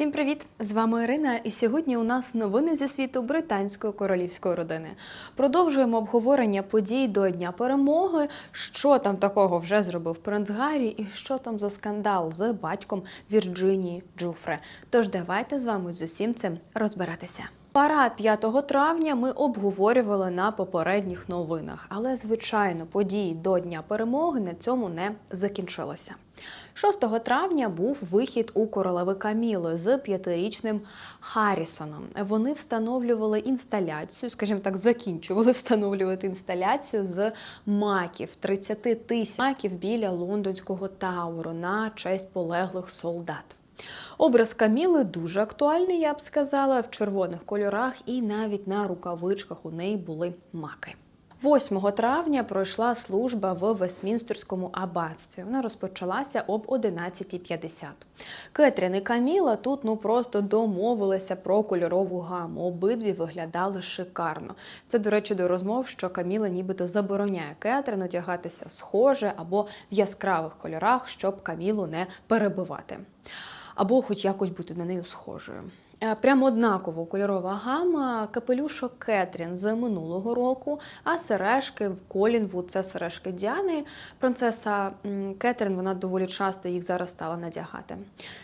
Всім привіт! З вами Ірина, і сьогодні у нас новини зі світу британської королівської родини. Продовжуємо обговорення подій до Дня перемоги. Що там такого вже зробив принц Гаррі, і що там за скандал з батьком Вірджинії Джуфре. Тож давайте з вами з усім цим розбиратися. Парад 5 травня ми обговорювали на попередніх новинах, але звичайно події до Дня перемоги на цьому не закінчилися. 6 травня був вихід у королеви Каміли з п'ятирічним Харрісоном. Вони встановлювали інсталяцію, скажімо так, закінчували встановлювати інсталяцію з маків 30 тисяч маків біля лондонського тауру на честь полеглих солдат. Образ Каміли дуже актуальний, я б сказала, в червоних кольорах, і навіть на рукавичках у неї були маки. 8 травня пройшла служба в Вестмінстерському аббатстві. Вона розпочалася об 11.50. Кетрін і Каміла тут ну просто домовилися про кольорову гаму. Обидві виглядали шикарно. Це, до речі, до розмов, що Каміла нібито забороняє Кетрін одягатися схоже або в яскравих кольорах, щоб Камілу не перебивати. Або хоч якось бути на нею схожою. Е, Прямо однаково кольорова гама, капелюшок Кетрін з минулого року, а сережки в Колінвуд це сережки Діани. Принцеса Кетрін вона доволі часто їх зараз стала надягати.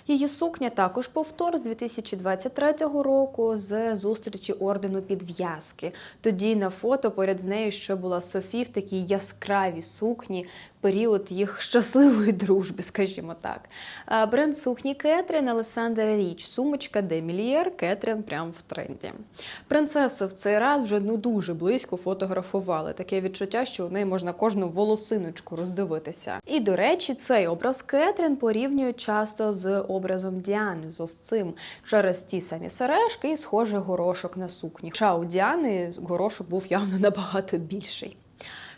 Її сукня також повтор з 2023 року з зустрічі ордену підв'язки. Тоді на фото поряд з нею ще була Софі в такій яскравій сукні, період їх щасливої дружби, скажімо так. Е, Бренд сукні Кетрін Алесандра Річ, сумочка Демільєр, Кетрін прям в тренді. Принцесу в цей раз вже ну дуже близько фотографували. Таке відчуття, що у неї можна кожну волосиночку роздивитися. І до речі, цей образ Кетрін порівнюють часто з образом Діани з ось цим через ті самі сережки і схожий горошок на сукні. Хоча у Діани горошок був явно набагато більший.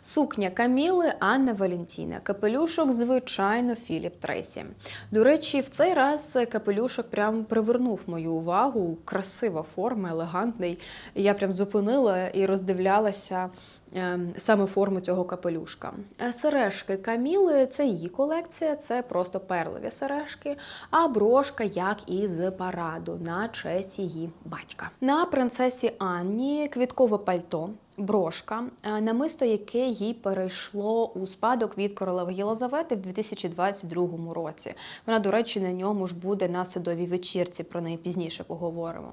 Сукня Каміли Анна Валентіна. Капелюшок, звичайно, Філіп Тресі. До речі, в цей раз капелюшок прям привернув мою увагу. Красива форма, елегантний. Я прям зупинила і роздивлялася саме форму цього капелюшка. Е, Сережки Каміли це її колекція, це просто перлові сережки, а брошка, як і з параду, на честь її батька. На принцесі Анні квіткове пальто. Брошка, е, намисто яке їй перейшло у спадок від королеви Єлизавети в 2022 році. Вона, до речі, на ньому ж буде на садовій вечірці. Про неї пізніше поговоримо.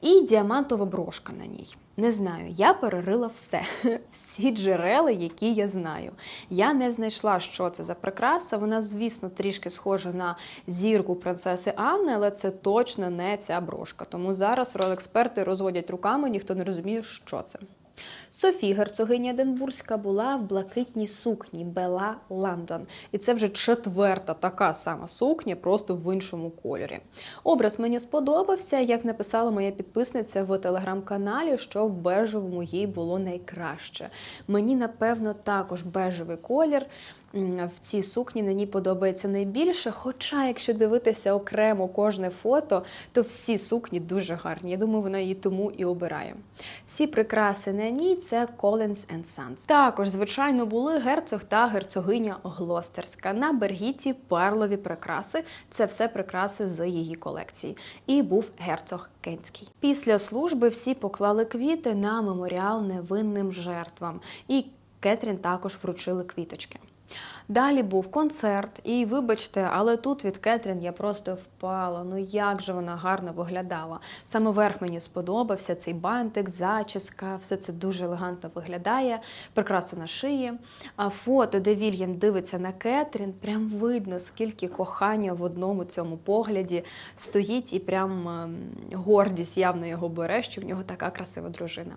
І діамантова брошка на ній. Не знаю, я перерила все, всі джерела, які я знаю. Я не знайшла, що це за прикраса. Вона, звісно, трішки схожа на зірку принцеси Анни, але це точно не ця брошка. Тому зараз експерти розводять руками, ніхто не розуміє, що це. Софі, герцогиня Единбурзька, була в блакитній сукні Бела Лондон. І це вже четверта така сама сукня, просто в іншому кольорі. Образ мені сподобався, як написала моя підписниця в телеграм-каналі, що в бежевому їй було найкраще. Мені, напевно, також бежевий колір. В цій сукні ній подобається найбільше. Хоча, якщо дивитися окремо кожне фото, то всі сукні дуже гарні. Я думаю, вона її тому і обирає. Всі прикраси на ній це Collins Sons. Також, звичайно, були герцог та герцогиня Глостерська. На Бергіті перлові прикраси. Це все прикраси з її колекції. І був герцог Кенський. Після служби всі поклали квіти на меморіал невинним жертвам. І Кетрін також вручили квіточки. Далі був концерт, і вибачте, але тут від Кетрін я просто впала. Ну як же вона гарно виглядала. Саме верх мені сподобався цей бантик, зачіска, все це дуже елегантно виглядає. Прикраса на шиї. А фото, де Вільям дивиться на Кетрін, прям видно, скільки кохання в одному цьому погляді стоїть, і прям ем, гордість явно його бере, що в нього така красива дружина.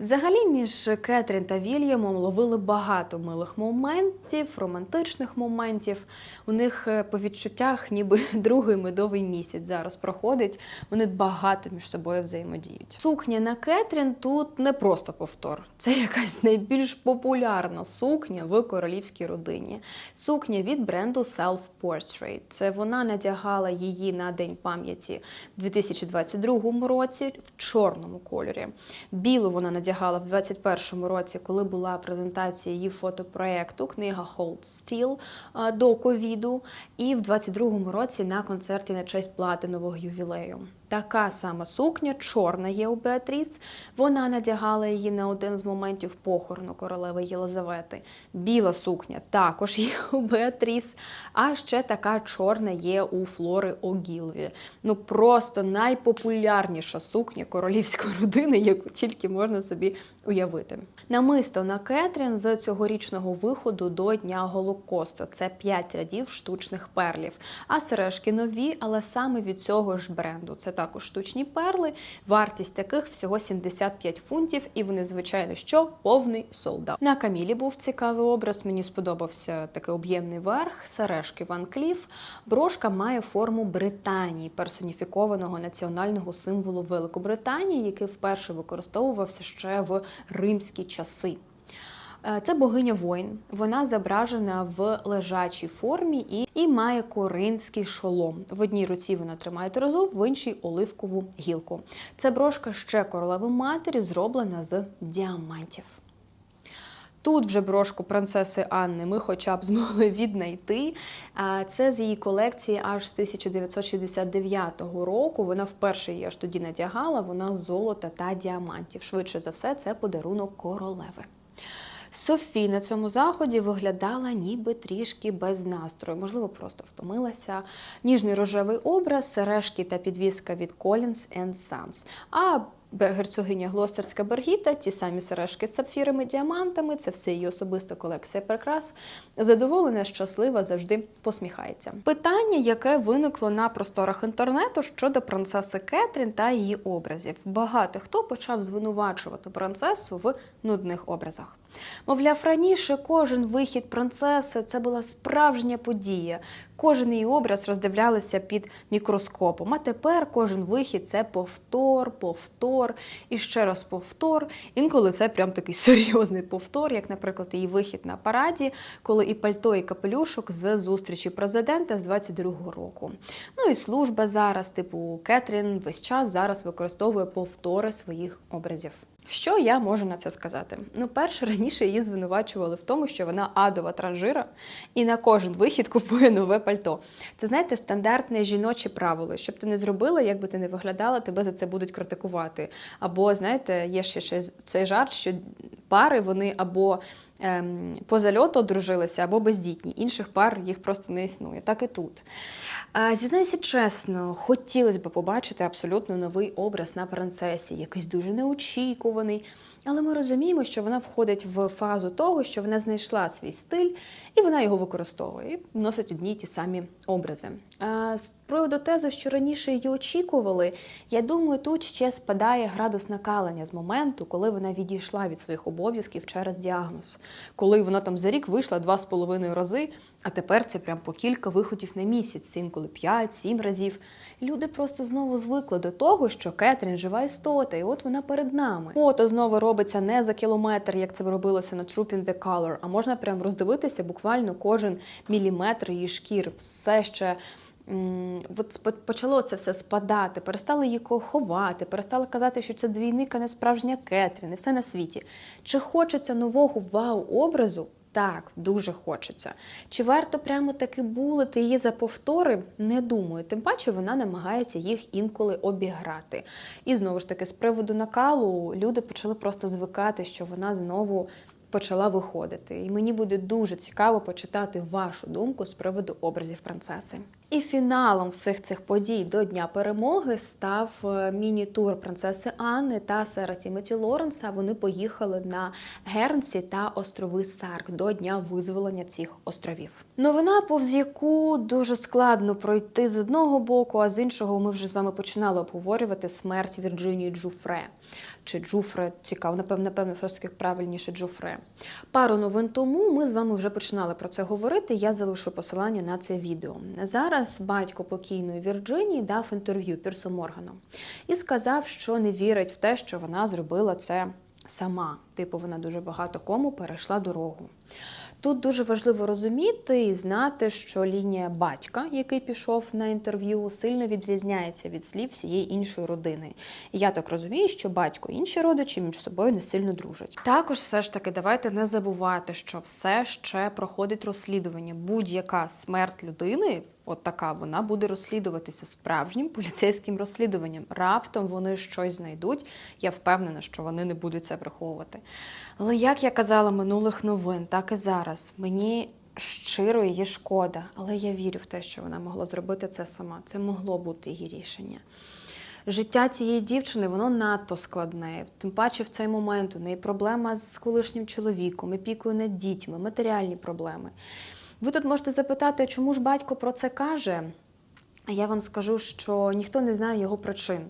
Взагалі, між Кетрін та Вільямом ловили багато милих моментів, романтичних моментів. У них е, по відчуттях, ніби другий медовий місяць зараз проходить. Вони багато між собою взаємодіють. Сукня на Кетрін тут не просто повтор, це якась найбільш популярна сукня в королівській родині. Сукня від бренду Self Portrait. Це вона надягала її на День пам'яті в 2022 році в чорному кольорі. Білу вона надягала в 2021 році, коли була презентація її фотопроекту книга Hold Steel е, до ковіду, і в 22-му році на концерті на честь платинового ювілею. Така сама сукня, чорна є у Беатріс. Вона надягала її на один з моментів похорону королеви Єлизавети. Біла сукня також є у Беатріс. А ще така чорна є у Флори Огілві. Ну просто найпопулярніша сукня королівської родини, яку тільки можна собі уявити. Намисто на Кетрін з цьогорічного виходу до Дня Голокосту. Це 5 рядів штучних перлів. А сережки нові, але саме від цього ж бренду. Це також штучні перли. Вартість таких всього 75 фунтів, і вони, звичайно, що повний солдат. На Камілі був цікавий образ. Мені сподобався такий об'ємний верх, сережки Ван Кліф. Брошка має форму Британії, персоніфікованого національного символу Великобританії, який вперше використовувався ще в римські часи. Е, Це богиня воїн. Вона зображена в лежачій формі і, і має коринфський шолом. В одній руці вона тримає тризуб, в іншій оливкову гілку. Це брошка ще королеви матері, зроблена з діамантів. Тут вже брошку принцеси Анни ми хоча б змогли віднайти. Це з її колекції аж з 1969 року. Вона вперше її аж тоді надягала. Вона з золота та діамантів. Швидше за все, це подарунок королеви. Софі на цьому заході виглядала ніби трішки без настрою, можливо, просто втомилася. Ніжний рожевий образ, сережки та підвіска від Collins Sons. А герцогиня Глостерська Бергіта, ті самі сережки з сапфірами, діамантами, це все її особиста колекція прикрас. Задоволена, щаслива, завжди посміхається. Питання, яке виникло на просторах інтернету щодо принцеси Кетрін та її образів. Багато хто почав звинувачувати принцесу в нудних образах. Мовляв, раніше кожен вихід принцеси це була справжня подія. Кожен її образ роздивлялися під мікроскопом. А тепер кожен вихід це повтор, повтор і ще раз повтор. Інколи це прям такий серйозний повтор, як, наприклад, її вихід на параді, коли і пальто, і капелюшок з зустрічі президента з 22-го року. Ну і служба зараз, типу Кетрін, весь час зараз використовує повтори своїх образів. Що я можу на це сказати? Ну, перше, раніше її звинувачували в тому, що вона адова транжира і на кожен вихід купує нове пальто. Це знаєте, стандартне жіноче правило. Щоб ти не зробила, як би ти не виглядала, тебе за це будуть критикувати. Або знаєте, є ще, ще цей жарт, що пари вони або по зальоту одружилися, або бездітні. Інших пар їх просто не існує. Так і тут. А, Зізнаюся чесно, хотілося б побачити абсолютно новий образ на принцесі, якийсь дуже неочікуваний. Але ми розуміємо, що вона входить в фазу того, що вона знайшла свій стиль і вона його використовує і носить одні й ті самі образи. З приводу тези, що раніше її очікували, я думаю, тут ще спадає градус накалення з моменту, коли вона відійшла від своїх обов'язків через діагноз, коли вона там за рік вийшла два з половиною рази, а тепер це прям по кілька виходів на місяць, інколи п'ять, сім разів. Люди просто знову звикли до того, що Кетрін жива істота, і от вона перед нами. Фото знову робиться не за кілометр, як це робилося на Trooping the Color, а можна прям роздивитися буквально кожен міліметр її шкір. Все ще. От почало це все спадати, перестали її ховати, перестали казати, що це двійника не справжня Кетрін, і все на світі. Чи хочеться нового вау-образу? Так, дуже хочеться. Чи варто прямо таки булити її за повтори? Не думаю. Тим паче вона намагається їх інколи обіграти. І знову ж таки, з приводу накалу люди почали просто звикати, що вона знову почала виходити. І мені буде дуже цікаво почитати вашу думку з приводу образів принцеси. І фіналом всіх цих подій до Дня перемоги став е, міні-тур принцеси Анни та Сера Тімоті Лоренса. Вони поїхали на Гернсі та острови Сарк до дня визволення цих островів. Новина, повз яку дуже складно пройти з одного боку, а з іншого ми вже з вами починали обговорювати смерть Вірджинії Джуфре чи Джуфре. Цікаво, напевно, напевно, все ж таки правильніше Джуфре. Пару новин тому ми з вами вже починали про це говорити. Я залишу посилання на це відео. Зараз батько покійної Вірджинії дав інтерв'ю Пірсу Моргану і сказав, що не вірить в те, що вона зробила це сама. Типу, вона дуже багато кому перейшла дорогу. Тут дуже важливо розуміти і знати, що лінія батька, який пішов на інтерв'ю, сильно відрізняється від слів всієї іншої родини. І я так розумію, що батько і інші родичі між собою не сильно дружать. Також все ж таки давайте не забувати, що все ще проходить розслідування. Будь-яка смерть людини. От така вона буде розслідуватися справжнім поліцейським розслідуванням. Раптом вони щось знайдуть. Я впевнена, що вони не будуть це приховувати. Але як я казала минулих новин, так і зараз мені щиро її шкода, але я вірю в те, що вона могла зробити це сама. Це могло бути її рішення. Життя цієї дівчини воно надто складне. Тим паче в цей момент у неї проблема з колишнім чоловіком, опікою над дітьми, матеріальні проблеми. Ви тут можете запитати, чому ж батько про це каже? Я вам скажу, що ніхто не знає його причин.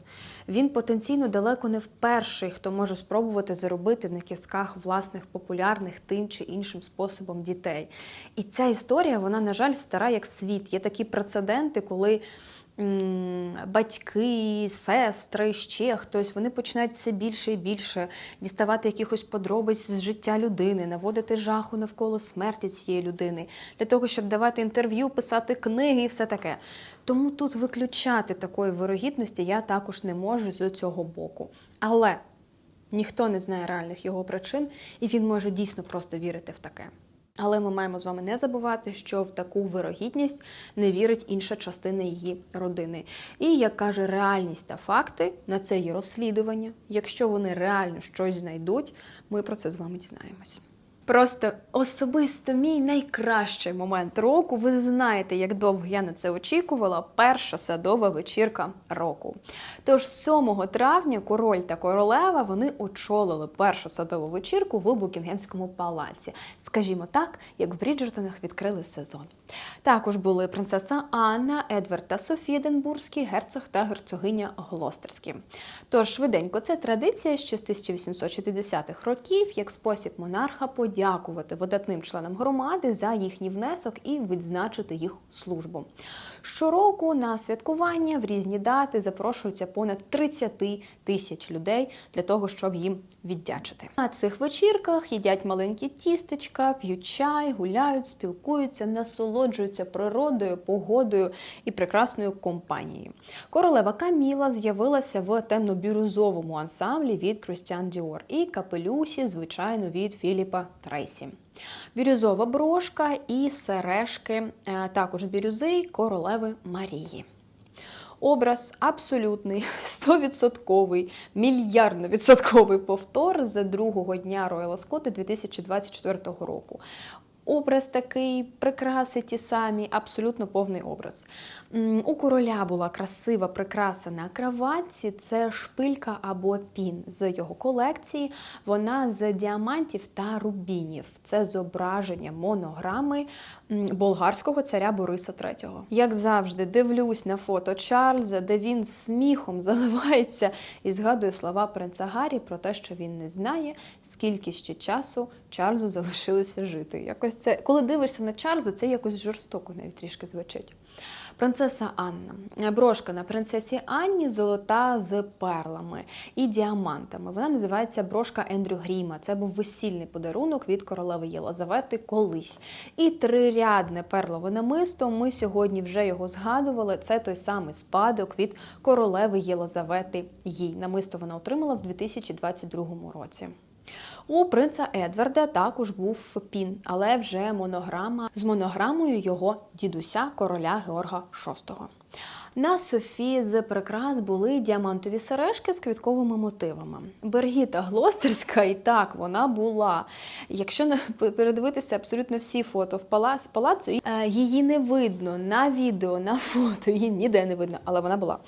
Він потенційно далеко не вперший, хто може спробувати заробити на кістках власних популярних тим чи іншим способом дітей. І ця історія, вона, на жаль, стара як світ. Є такі прецеденти, коли батьки, сестри, ще хтось, вони починають все більше і більше діставати якихось подробиць з життя людини, наводити жаху навколо смерті цієї людини, для того, щоб давати інтерв'ю, писати книги і все таке. Тому тут виключати такої вирогідності я також не можу з цього боку. Але ніхто не знає реальних його причин, і він може дійсно просто вірити в таке. Але ми маємо з вами не забувати, що в таку вирогідність не вірить інша частина її родини. І як каже реальність та факти, на це є розслідування. Якщо вони реально щось знайдуть, ми про це з вами дізнаємось. Просто особисто мій найкращий момент року. Ви знаєте, як довго я на це очікувала. Перша садова вечірка року. Тож 7 травня король та королева вони очолили першу садову вечірку в Букінгемському палаці. Скажімо так, як в Бріджертонах відкрили сезон. Також були принцеса Анна, Едвард та Софія Денбурзькі, герцог та герцогиня Глостерські. Тож швиденько це традиція ще з 1860-х років, як спосіб монарха подякувати видатним членам громади за їхній внесок і відзначити їх службу. Щороку на святкування в різні дати запрошуються понад 30 тисяч людей для того, щоб їм віддячити. На цих вечірках їдять маленькі тістечка, п'ють чай, гуляють, спілкуються, насолоджуються природою, погодою і прекрасною компанією. Королева Каміла з'явилася в темно-бірюзовому ансамблі від Christian Dior і капелюсі, звичайно, від Філіпа Трейсі. Бірюзова брошка і сережки, е, також бірюзи королеви Марії. Образ абсолютний, 100%, мільярдно-відсотковий повтор з другого дня Рояла Скоти 2024 року. Образ такий, прикраси ті самі, абсолютно повний образ. У короля була красива прикраса на краватці. Це шпилька або пін з його колекції. Вона з діамантів та рубінів. Це зображення монограми болгарського царя Бориса III. Як завжди, дивлюсь на фото Чарльза, де він сміхом заливається і згадує слова принца Гаррі про те, що він не знає, скільки ще часу Чарльзу залишилося жити. Якось це, коли дивишся на Чарльза, це якось жорстоко навіть трішки звучить. Принцеса Анна. Брошка на принцесі Анні золота з перлами і діамантами. Вона називається брошка Ендрю Гріма. Це був весільний подарунок від королеви Єлизавети колись. І трирядне перлове намисто. Ми сьогодні вже його згадували. Це той самий спадок від королеви Єлизавети. Їй намисто вона отримала в 2022 році. У принца Едварда також був пін, але вже монограма з монограмою його дідуся короля Георга VI. На Софії з прикрас були діамантові сережки з квітковими мотивами. Бергіта Глостерська, і так вона була. Якщо не передивитися абсолютно всі фото в палац палацу, е, її не видно на відео, на фото, її ніде не видно, але вона була.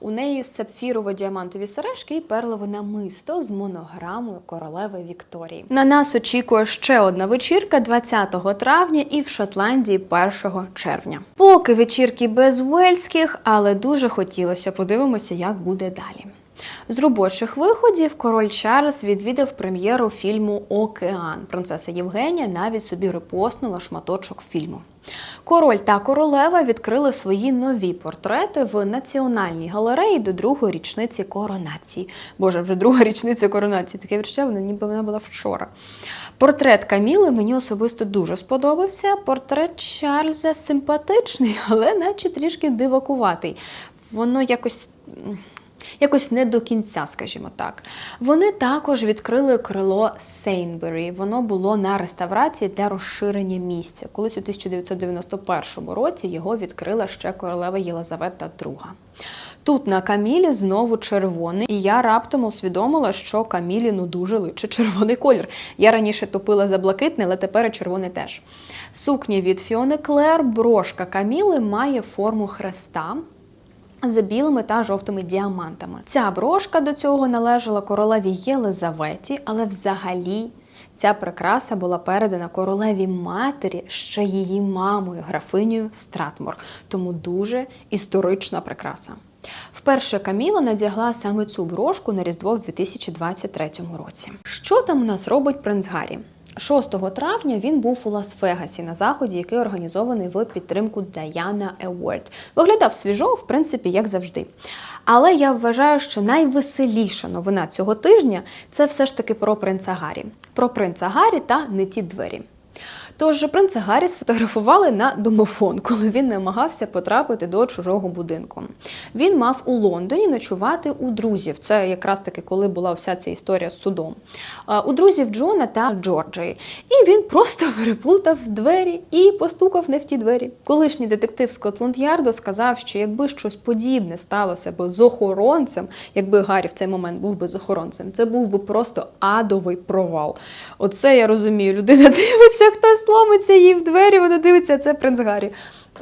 У неї сапфірово-діамантові сережки і перлове намисто з монограмою королеви Вікторії. На нас очікує ще одна вечірка 20 травня і в Шотландії 1 червня. Поки вечірки без уельських, але дуже хотілося подивимося, як буде далі. З робочих виходів король Чарльз відвідав прем'єру фільму Океан. Принцеса Євгенія навіть собі репостнула шматочок фільму. Король та королева відкрили свої нові портрети в національній галереї до другої річниці коронації. Боже, вже друга річниця коронації. Таке відчуття, вона ніби вона була вчора. Портрет Каміли мені особисто дуже сподобався. Портрет Чарльза симпатичний, але наче трішки дивакуватий. Воно якось. Якось не до кінця, скажімо так. Вони також відкрили крило Сейнбері. Воно було на реставрації для розширення місця. Колись у 1991 році його відкрила ще королева Єлизавета II. Тут на Камілі знову червоний, і я раптом усвідомила, що Камілі ну дуже личе червоний колір. Я раніше топила за блакитний, але тепер червоний теж. Сукня від Фіони Клер, брошка Каміли має форму хреста. За білими та жовтими діамантами. Ця брошка до цього належала королеві Єлизаветі, але взагалі ця прикраса була передана королеві матері ще її мамою, графинею Стратмор. Тому дуже історична прикраса. Вперше Каміла надягла саме цю брошку на Різдво в 2023 році. Що там у нас робить принц Гаррі? 6 травня він був у Лас-Вегасі на заході, який організований в підтримку Diana Award. Виглядав свіжо, в принципі, як завжди. Але я вважаю, що найвеселіша новина цього тижня це все ж таки про принца Гаррі. Про принца Гаррі та не ті двері. Тож принца Гаррі сфотографували на домофон, коли він намагався потрапити до чужого будинку. Він мав у Лондоні ночувати у друзів. Це якраз таки коли була вся ця історія з судом. У друзів Джона та Джорджії. І він просто переплутав двері і постукав не в ті двері. Колишній детектив Скотланд Ярду сказав, що якби щось подібне сталося б з охоронцем, якби Гаррі в цей момент був би з охоронцем, це був би просто адовий провал. Оце я розумію. Людина дивиться, хтось ломиться їй в двері, вона дивиться, це принц Гаррі.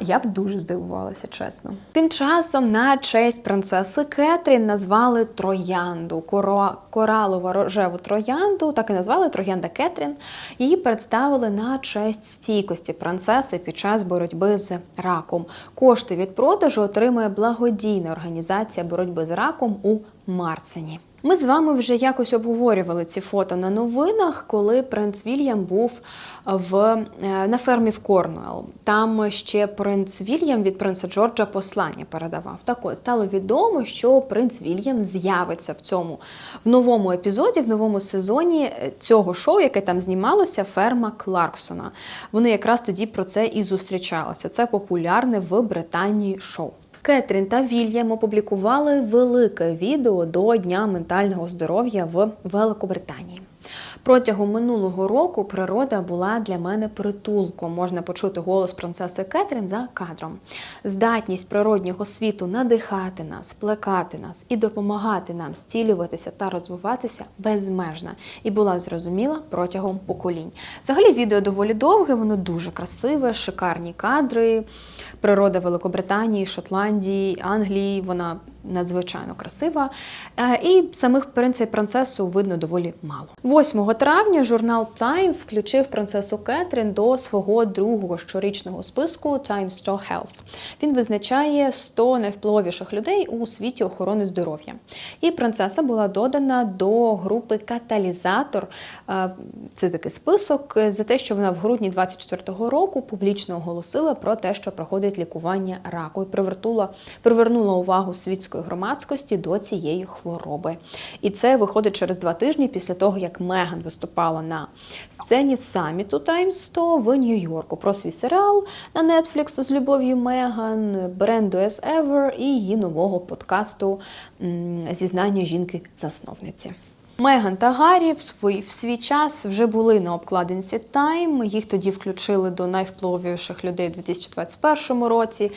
Я б дуже здивувалася, чесно. Тим часом на честь принцеси Кетрін назвали троянду, коро... коралово рожеву троянду, так і назвали Троянда Кетрін. Її представили на честь стійкості принцеси під час боротьби з раком. Кошти від продажу отримує благодійна організація боротьби з раком у Марсені. Ми з вами вже якось обговорювали ці фото на новинах, коли принц Вільям був в, е, на фермі в Корнуел. Там ще принц Вільям від принца Джорджа послання передавав. Так от стало відомо, що принц Вільям з'явиться в цьому в новому епізоді, в новому сезоні е, цього шоу, яке там знімалося, ферма Кларксона. Вони якраз тоді про це і зустрічалися. Це популярне в Британії шоу. Кетрін та Вільям опублікували велике відео до Дня ментального здоров'я в Великобританії. Протягом минулого року природа була для мене притулком. Можна почути голос принцеси Кетрін за кадром. Здатність природнього світу надихати нас, плекати нас і допомагати нам зцілюватися та розвиватися безмежна і була зрозуміла протягом поколінь. Взагалі, відео доволі довге, воно дуже красиве, шикарні кадри. Природа Великобританії, Шотландії, Англії. Вона надзвичайно красива. Е, і самих принца і принцесу видно доволі мало. 8 травня журнал Time включив принцесу Кетрін до свого другого щорічного списку Times 100 Health. Він визначає 100 найвпливовіших людей у світі охорони здоров'я. І принцеса була додана до групи Каталізатор. Е, це такий список за те, що вона в грудні 24-го року публічно оголосила про те, що проходить лікування раку і привернула увагу світської громадськості до цієї хвороби. І це виходить через два тижні після того, як Меган виступала на сцені саміту Times 100 в Нью-Йорку про свій серіал на Netflix з любов'ю Меган, бренду As Ever і її нового подкасту Зізнання жінки-засновниці. Меган та Гаррі в свій, в свій час вже були на обкладинці Time. Їх тоді включили до найвпливовіших людей у 2021 році.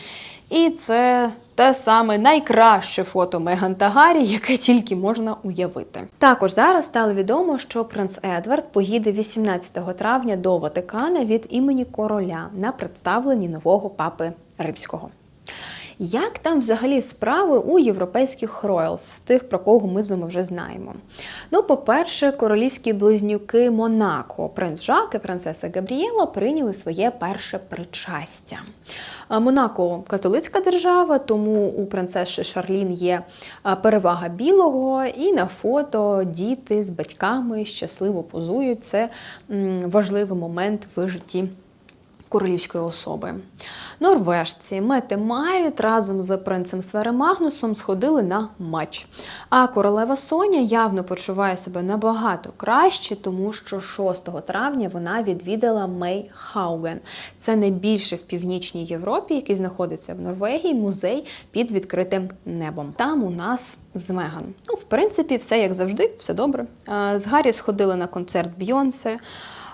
І це те саме найкраще фото Меган та Гаррі, яке тільки можна уявити. Також зараз стало відомо, що принц Едвард поїде 18 травня до Ватикана від імені короля на представленні нового папи римського. Як там взагалі справи у європейських роялс, з тих, про кого ми з вами вже знаємо? Ну, по-перше, королівські близнюки Монако, принц Жак і принцеса Габрієла прийняли своє перше причастя. Монако католицька держава, тому у принцеси Шарлін є перевага білого, і на фото діти з батьками щасливо позують. Це важливий момент в житті королівської особи. Норвежці Мете Маріт разом з принцем Свере Магнусом сходили на матч. А королева Соня явно почуває себе набагато краще, тому що 6 травня вона відвідала Мей Хауген. Це найбільше в північній Європі, який знаходиться в Норвегії, музей під відкритим небом. Там у нас з Меган. Ну, в принципі, все як завжди, все добре. З Гаррі сходили на концерт Бйонсе.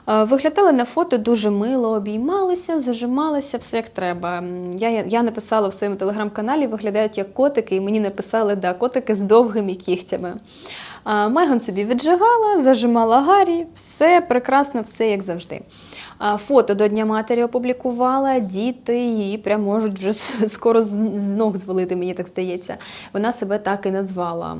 Е, Виглядали на фото дуже мило, обіймалися, зажималися, все як треба. Я, я написала в своєму телеграм-каналі, виглядають як котики, і мені написали, да, котики з довгими кігтями. А, Меган собі віджигала, зажимала Гаррі, все прекрасно, все як завжди. Фото до Дня матері опублікувала, діти її прям можуть вже скоро з ног звалити, мені так здається. Вона себе так і назвала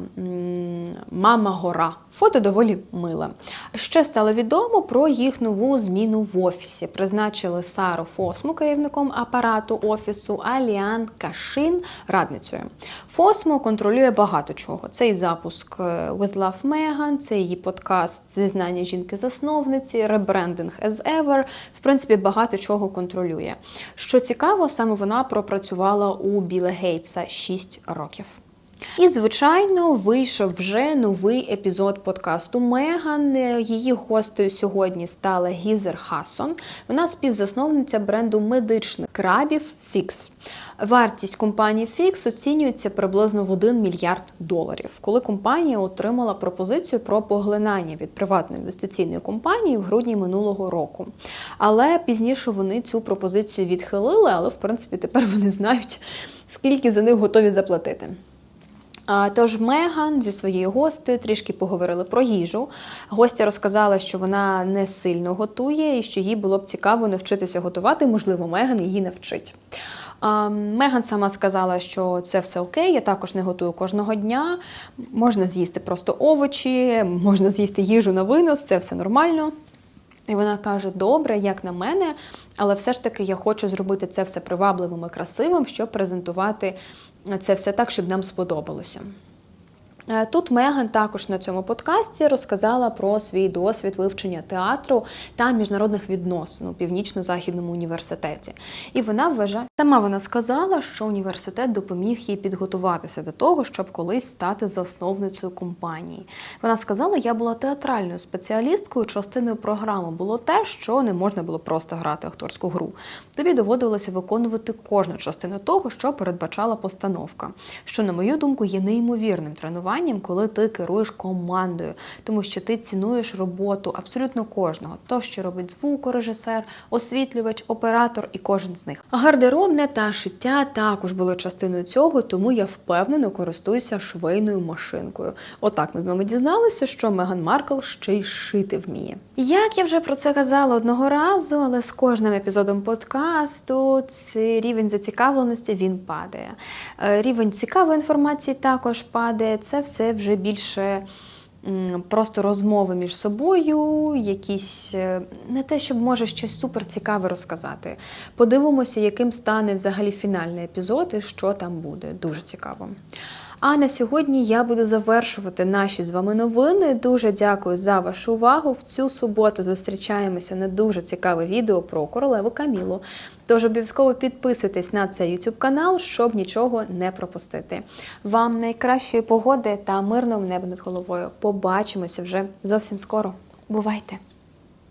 Мама Гора. Фото доволі миле. Ще стало відомо про їх нову зміну в офісі. Призначили Сару Фосму керівником апарату офісу, а Ліан Кашин радницею. Фосмо контролює багато чого. Це і запуск е, With Love Megan, це її подкаст Зізнання жінки-засновниці, ребрендинг as ever. В принципі, багато чого контролює. Що цікаво, саме вона пропрацювала у Біла Гейтса 6 років. І, звичайно, вийшов вже новий епізод подкасту Меган. Її гостею сьогодні стала Гізер Хасон. Вона співзасновниця бренду медичних крабів Fix. Вартість компанії Fix оцінюється приблизно в 1 мільярд доларів, коли компанія отримала пропозицію про поглинання від приватної інвестиційної компанії в грудні минулого року. Але пізніше вони цю пропозицію відхилили, але в принципі тепер вони знають, скільки за них готові заплатити. Тож Меган зі своєю гостею трішки поговорили про їжу. Гостя розказала, що вона не сильно готує і що їй було б цікаво навчитися готувати. Можливо, Меган її навчить. Меган сама сказала, що це все окей, я також не готую кожного дня. Можна з'їсти просто овочі, можна з'їсти їжу на винос, це все нормально. І вона каже: добре, як на мене, але все ж таки я хочу зробити це все привабливим і красивим, щоб презентувати це все так, щоб нам сподобалося. Е, Тут Меган також на цьому подкасті розказала про свій досвід вивчення театру та міжнародних відносин у північно-західному університеті. І вона вважає, сама вона сказала, що університет допоміг їй підготуватися до того, щоб колись стати засновницею компанії. Вона сказала, я була театральною спеціалісткою. Частиною програми було те, що не можна було просто грати акторську гру. Тобі доводилося виконувати кожну частину того, що передбачала постановка. Що, на мою думку, є неймовірним тренуванням, коли ти керуєш командою, тому що ти цінуєш роботу абсолютно кожного, то, що робить звукорежисер, освітлювач, оператор і кожен з них. Гардеробне та шиття також були частиною цього, тому я впевнено користуюся швейною машинкою. Отак ми з вами дізналися, що Меган Маркл ще й шити вміє. Як я вже про це казала одного разу, але з кожним епізодом подкасту цей рівень зацікавленості він падає. Е, Рівень цікавої інформації також падає. Це все вже більше. Просто розмови між собою, якісь е, не те, щоб може щось супер цікаве розказати. Подивимося, яким стане взагалі фінальний епізод і що там буде. Дуже цікаво. А на сьогодні я буду завершувати наші з вами новини. Дуже дякую за вашу увагу. В цю суботу зустрічаємося на дуже цікаве відео про королеву Камілу. Тож обов'язково підписуйтесь на цей YouTube канал, щоб нічого не пропустити. Вам найкращої погоди та мирного неба над головою. Побачимося вже зовсім скоро. Бувайте!